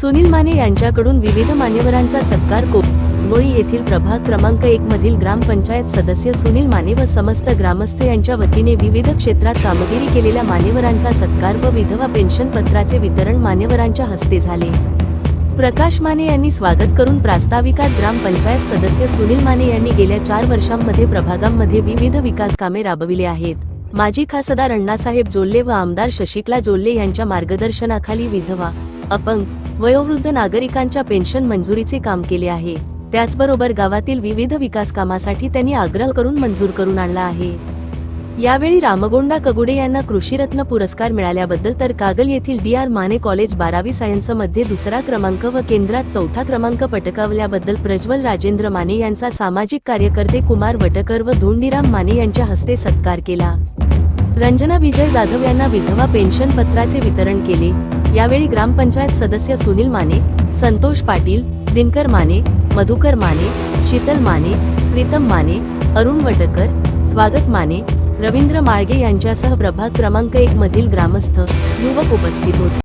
सुनील माने यांच्याकडून विविध मान्यवरांचा सत्कार कोळी येथील प्रभाग क्रमांक एक मधील ग्रामपंचायत सदस्य सुनील माने व समस्त ग्रामस्थ यांच्या वतीने विविध क्षेत्रात कामगिरी केलेल्या मान्यवरांचा सत्कार व विधवा पेन्शन पत्राचे वितरण मान्यवरांच्या हस्ते झाले. प्रकाश माने यांनी स्वागत करून प्रास्ताविकात ग्रामपंचायत सदस्य सुनील माने यांनी गेल्या चार वर्षांमध्ये प्रभागांमध्ये विविध विकास कामे राबविली आहेत. माजी खासदार अण्णासाहेब जोल्ले व आमदार शशिकला जोल्ले यांच्या मार्गदर्शनाखाली विधवा अपंग वयोवृद्ध नागरिकांच्या पेन्शन मंजुरीचे काम केले आहे. त्याचबरोबर गावातील विविध विकास कामासाठी त्यांनी आग्रह करून मंजूर करून आणला आहे. यावेळी रामगोंडा कगुडे यांना कृषीरत्न पुरस्कार मिळाल्याबद्दल तर कागल येथील डी आर माने कॉलेज बारावी सायन्समध्ये दुसरा क्रमांक व केंद्रात चौथा क्रमांक पटकावल्याबद्दल प्रज्वल राजेंद्र माने यांचा सामाजिक कार्यकर्ते कुमार वटकर व धोंडीराम माने यांच्या हस्ते सत्कार केला. रंजना विजय जाधव यांना विधवा पेन्शन पत्राचे वितरण केले. यावेळी ग्रामपंचायत सदस्य सुनील माने संतोष पाटील दिनकर माने मधुकर माने शीतल माने प्रीतम माने अरुण वटकर स्वागत माने रवींद्र माळगे यांच्यासह प्रभाग क्रमांक एक मधील ग्रामस्थ युवक उपस्थित होते.